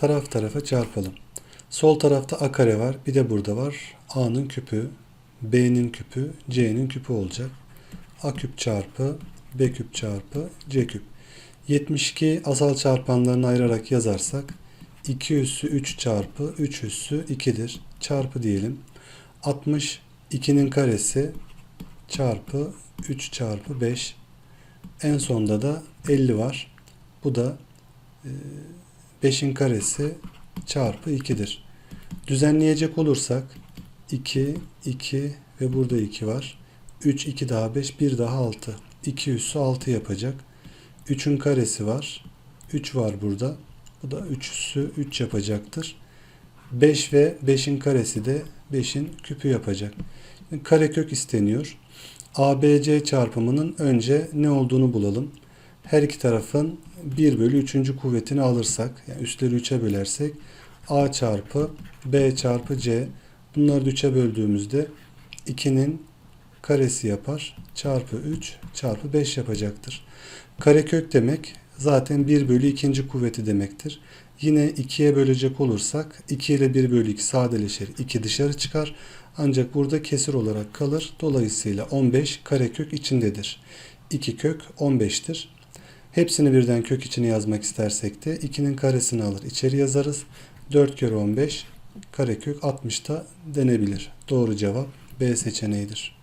taraf tarafa çarpalım. Sol tarafta a kare var. Bir de burada var. a'nın küpü, b'nin küpü, c'nin küpü olacak. a küp çarpı b küp çarpı c küp. 72 asal çarpanlarını ayırarak yazarsak 2 üssü 3 çarpı 3 üssü 2'dir. Çarpı diyelim. 60 2'nin karesi çarpı 3 çarpı 5. En sonda da 50 var. Bu da e, 5'in karesi çarpı 2'dir. Düzenleyecek olursak 2, 2 ve burada 2 var. 3, 2 daha 5, 1 daha 6. 2 üssü 6 yapacak. 3'ün karesi var. 3 var burada. Bu da 3 üssü 3 yapacaktır. 5 ve 5'in karesi de 5'in küpü yapacak. Karekök isteniyor. ABC çarpımının önce ne olduğunu bulalım. Her iki tarafın 1 bölü 3. kuvvetini alırsak, yani üstleri 3'e bölersek A çarpı B çarpı C bunları da 3'e böldüğümüzde 2'nin karesi yapar. Çarpı 3 çarpı 5 yapacaktır. Karekök demek zaten 1 bölü 2. kuvveti demektir. Yine 2'ye bölecek olursak 2 ile 1 bölü 2 sadeleşir. 2 dışarı çıkar. Ancak burada kesir olarak kalır. Dolayısıyla 15 karekök içindedir. 2 kök 15'tir. Hepsini birden kök içine yazmak istersek de 2'nin karesini alır. içeri yazarız. 4 kere 15 karekök 60'ta denebilir. Doğru cevap B seçeneğidir.